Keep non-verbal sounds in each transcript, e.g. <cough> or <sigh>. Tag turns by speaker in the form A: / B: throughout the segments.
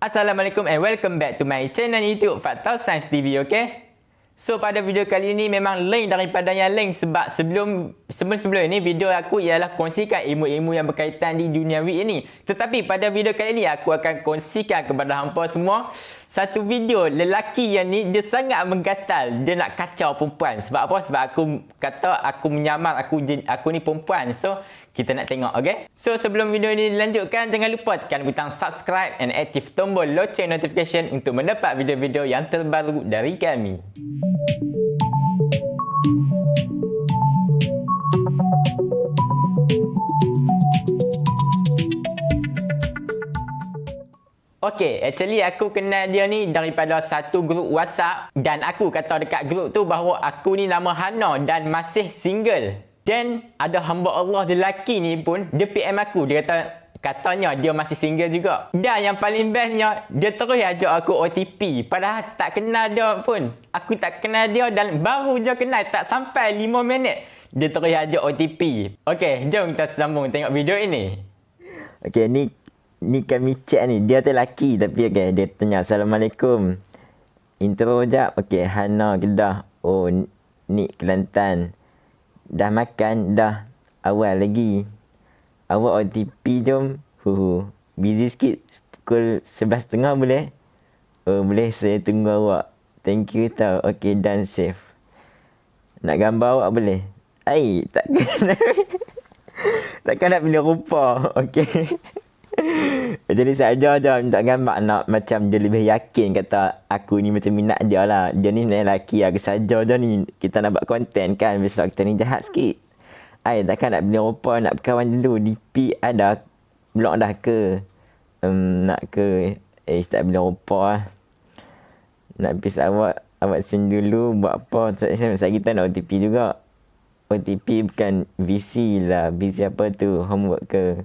A: Assalamualaikum and welcome back to my channel YouTube Fakta Science TV, okay? So pada video kali ini memang lain daripada yang lain sebab sebelum sebelum-sebelum ini video aku ialah kongsikan ilmu-ilmu yang berkaitan di dunia wik ini. Tetapi pada video kali ini aku akan kongsikan kepada hampa semua satu video lelaki yang ni dia sangat menggatal. Dia nak kacau perempuan. Sebab apa? Sebab aku kata aku menyamar aku aku ni perempuan. So kita nak tengok okay? So sebelum video ini dilanjutkan jangan lupa tekan butang subscribe and aktif tombol loceng notification untuk mendapat video-video yang terbaru dari kami. Okay, actually aku kenal dia ni daripada satu grup WhatsApp dan aku kata dekat grup tu bahawa aku ni nama Hana dan masih single. Dan ada hamba Allah lelaki ni pun dia PM aku, dia kata katanya dia masih single juga. Dan yang paling bestnya, dia terus ajak aku OTP. Padahal tak kenal dia pun. Aku tak kenal dia dan baru je kenal tak sampai 5 minit. Dia terus ajak OTP. Okay, jom kita sambung tengok video ini. Okay, ni ni kami chat ni. Dia tu lelaki tapi okay, dia tanya Assalamualaikum. Intro jap. Okay, Hana Kedah. Oh, ni Kelantan. Dah makan? Dah. Awal lagi. Awak OTP jom. Huhu. Busy sikit. Pukul 11.30 boleh? Oh, boleh. Saya tunggu awak. Thank you tau. Okay, done safe. Nak gambar awak boleh? Ay, tak kena. Takkan nak pilih rupa. Okay. <laughs> <laughs> Jadi saya je minta gambar nak macam dia lebih yakin kata aku ni macam minat dia lah. Dia ni lelaki aku saja je ni. Kita nak buat konten kan. Besok kita ni jahat sikit. Ay, takkan nak beli rupa nak berkawan dulu. DP ada. Blok dah ke? Um, nak ke? Eh, tak beli rupa lah. Nak pergi awak. Awak send dulu buat apa. Saya kita nak OTP juga. OTP bukan VC lah. VC apa tu? Homework ke?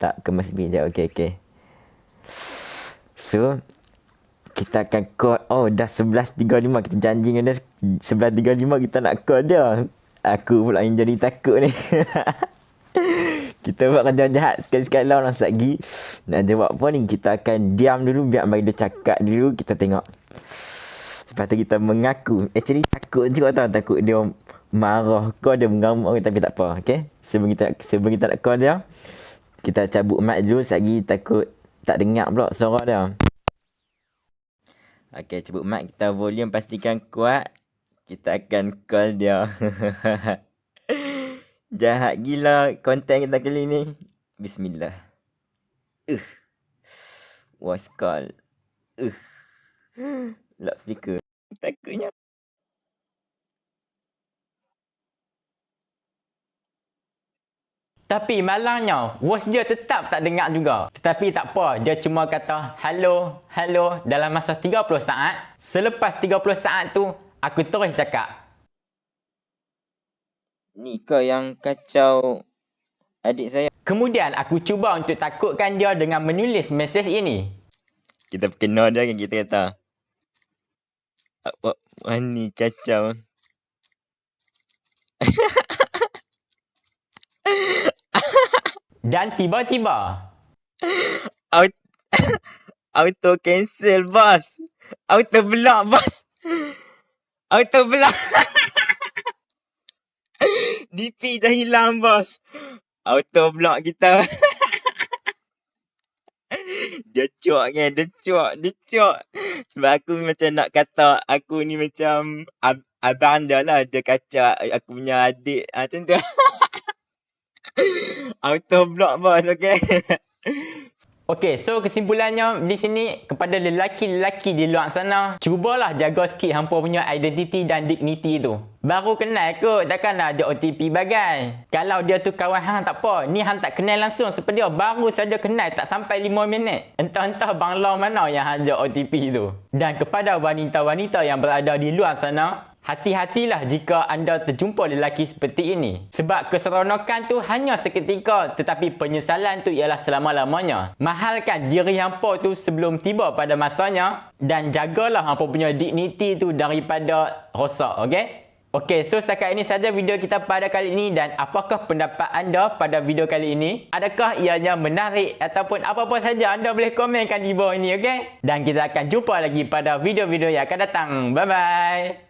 A: Tak kemas bijak. Okey, okey. So, kita akan call. Oh, dah 11.35. Kita janji dengan dia 11.35 kita nak call dia. Aku pula yang jadi takut ni. <laughs> kita buat kerja jahat sekali-sekali lah orang lagi. Nak jawab apa ni? Kita akan diam dulu biar bagi dia cakap dulu. Kita tengok. Lepas tu kita mengaku. Actually takut juga tau. Takut dia marah. Kau dia mengamuk tapi tak apa. Okay? Sebelum kita, sebelum kita nak call dia. Kita cabut mic dulu lagi takut tak dengar pula suara dia. Okey, cabut mic kita volume pastikan kuat. Kita akan call dia. <laughs> Jahat gila konten kita kali ni. Bismillah. Uh. Voice call. Uh. Lock speaker. Takutnya. Tapi malangnya, voice dia tetap tak dengar juga. Tetapi tak apa, dia cuma kata hello, hello dalam masa 30 saat. Selepas 30 saat tu, aku terus cakap.
B: Ni kau yang kacau adik saya.
A: Kemudian aku cuba untuk takutkan dia dengan menulis mesej ini.
B: Kita kenal dia kan kita kata. Apa ni kacau. <laughs>
A: Dan tiba-tiba.
B: Auto, <laughs> cancel bos. Auto block bos. Auto block. <laughs> DP dah hilang bos. Auto block kita. <laughs> dia cuak kan, dia cuak, dia cuak. Sebab aku macam nak kata aku ni macam ab abang dia lah. Dia kacau aku punya adik. Ha, macam tu. Auto block bos, okay? <laughs>
A: Okay, so kesimpulannya di sini kepada lelaki-lelaki di luar sana, cubalah jaga sikit hampa punya identiti dan dignity tu. Baru kenal kot, takkan ajak OTP bagai. Kalau dia tu kawan hang tak apa, ni hang tak kenal langsung seperti dia, baru saja kenal tak sampai 5 minit. Entah-entah bangla mana yang ajak OTP tu. Dan kepada wanita-wanita yang berada di luar sana, Hati-hatilah jika anda terjumpa lelaki seperti ini. Sebab keseronokan tu hanya seketika tetapi penyesalan tu ialah selama-lamanya. Mahalkan diri hampa tu sebelum tiba pada masanya dan jagalah hampa punya dignity tu daripada rosak, okey? Okey, so setakat ini saja video kita pada kali ini dan apakah pendapat anda pada video kali ini? Adakah ianya menarik ataupun apa-apa saja anda boleh komenkan di bawah ini, okey? Dan kita akan jumpa lagi pada video-video yang akan datang. Bye-bye.